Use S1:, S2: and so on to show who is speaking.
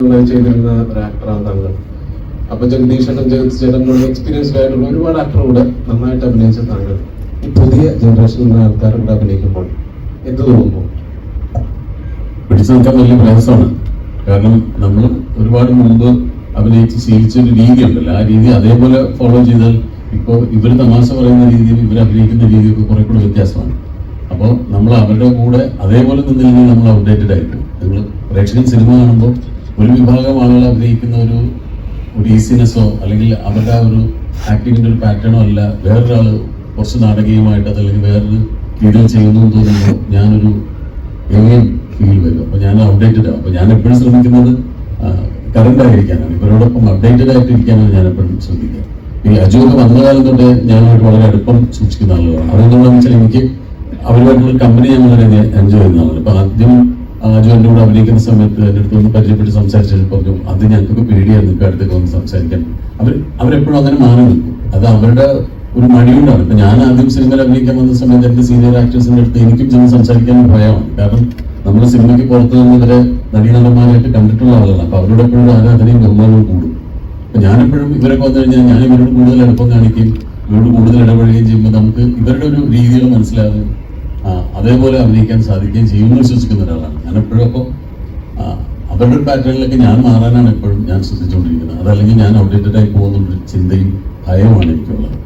S1: ചെയ്തിരുന്ന ഒരു അപ്പൊ ജഗദീഷ് ചേട്ടൻ ജഗത് ചേട്ടനോട് എക്സ്പീരിയൻസ്ഡ് ആയിട്ടുള്ള ഒരുപാട് ആക്ടർ കൂടെ നന്നായിട്ട് അഭിനയിച്ച താങ്കൾ ഈ പുതിയ ജനറേഷനിലുള്ള ആൾക്കാർ കൂടെ അഭിനയിക്കുമ്പോൾ എന്ത് തോന്നുന്നു?
S2: പിടിച്ചു നിൽക്കാൻ വലിയ പ്രയാസമാണ്. കാരണം നമ്മൾ ഒരുപാട് മുമ്പ് അഭിനയിച്ച് ശീലിച്ച ഒരു രീതി ഉണ്ടല്ലോ ആ രീതി അതേപോലെ ഫോളോ ചെയ്താൽ ഇപ്പോൾ ഇവർ തമാശ പറയുന്ന രീതിയും ഇവർ അഭിനയിക്കുന്ന രീതിയും ഒക്കെ കുറെ കൂടെ വ്യത്യാസമാണ്. അപ്പോൾ നമ്മൾ അവരുടെ കൂടെ അതേപോലെ നിന്നില്ലെങ്കിൽ നമ്മൾ അപ്ഡേറ്റഡ് ആയിരിക്കും. നിങ്ങൾ പ്രേക്ഷകൻ സിനിമ കാണുമ്പോൾ ഒരു വിഭാഗം ആളുകൾ അഭിനയിക്കുന്ന ഒരു ഈസിനെസ്സോ അല്ലെങ്കിൽ അവരുടെ ഒരു ആക്ടിങ്ങിന്റെ ഒരു പാറ്റേണോ അല്ല വേറൊരാൾ കുറച്ച് നാടകീയമായിട്ട് അതല്ലെങ്കിൽ വേറൊരു രീതിയിൽ ചെയ്യുന്നു തോന്നുമ്പോൾ ഞാനൊരു എങ്ങനെയും ഫീൽ വരും. അപ്പോൾ ഞാൻ അപ്ഡേറ്റഡ് ആവും അപ്പോൾ ഞാൻ എപ്പോഴും ശ്രമിക്കുന്നത് കറണ്ട് ആയിരിക്കാനാണ്. ഇവരോടൊപ്പം അപ്ഡേറ്റഡ് ആയിട്ട് ഇരിക്കാനാണ് ഞാൻ എപ്പോഴും ശ്രദ്ധിക്കുക. ഈ അജുവൊക്കെ വന്ന കാലം തൊട്ട് ഞാനായിട്ട് വളരെ അടുപ്പം സൂക്ഷിക്കുന്ന ആളുകളാണ്. അതെന്താണെന്ന് വെച്ചാൽ എനിക്ക് അവരുമായിട്ടുള്ള കമ്പനി ഞാൻ വളരെ എൻജോയ് ചെയ്യുന്ന ആളാണ്. അപ്പൊ ആദ്യം അജു എന്റെ കൂടെ അഭിനയിക്കുന്ന സമയത്ത് എന്റെ അടുത്ത് ഒന്ന് പരിചയപ്പെട്ട് സംസാരിച്ചപ്പോൾ പറഞ്ഞു അത് ഞങ്ങൾക്ക് പേടിയാണ് നിങ്ങൾക്ക് അടുത്തേക്ക് വന്ന് സംസാരിക്കാൻ. അവർ അവരെപ്പോഴും അങ്ങനെ മാറി നിൽക്കും. അത് അവരുടെ ഒരു മടിയുണ്ടാണ് ഇപ്പൊ ഞാൻ ആദ്യം സിനിമയിൽ അഭിനയിക്കാൻ വന്ന സമയത്ത് എന്റെ സീനിയർ ആക്ടേഴ്സിന്റെ അടുത്ത് എനിക്കും ചെന്ന് സംസാരിക്കാൻ ഭയമാണ്. കാരണം നമ്മൾ സിനിമയ്ക്ക് പുറത്ത് നിന്ന് ഇവരെ നടീനടന്മാരായിട്ട് കണ്ടിട്ടുള്ള ആളുകളാണ്. അപ്പോൾ അവരോട് എപ്പോഴും ആരാധനയും ബഹുമാനവും കൂടും. അപ്പൊ ഞാനെപ്പോഴും ഇവരൊക്കെ വന്നു കഴിഞ്ഞാൽ ഞാൻ ഇവരോട് കൂടുതൽ എളുപ്പം കാണിക്കുകയും ഇവരോട് കൂടുതൽ ഇടപെടുകയും ചെയ്യുമ്പോൾ നമുക്ക് ഇവരുടെ ഒരു രീതികൾ മനസ്സിലാകും. അതേപോലെ അഭിനയിക്കാൻ സാധിക്കുകയും ചെയ്യുമെന്ന് വിശ്വസിക്കുന്ന ഒരാളാണ്. ഞാൻ എപ്പോഴും അവരുടെ പാറ്റേണിലേക്ക് ഞാൻ മാറാനാണ് എപ്പോഴും ഞാൻ ശ്രദ്ധിച്ചുകൊണ്ടിരിക്കുന്നത്. അതല്ലെങ്കിൽ ഞാൻ ഔട്ട്ഡേറ്റഡ് ആയി പോകുന്നുള്ളൊരു ചിന്തയും ഭയവുമാണ് എനിക്കുള്ളത്.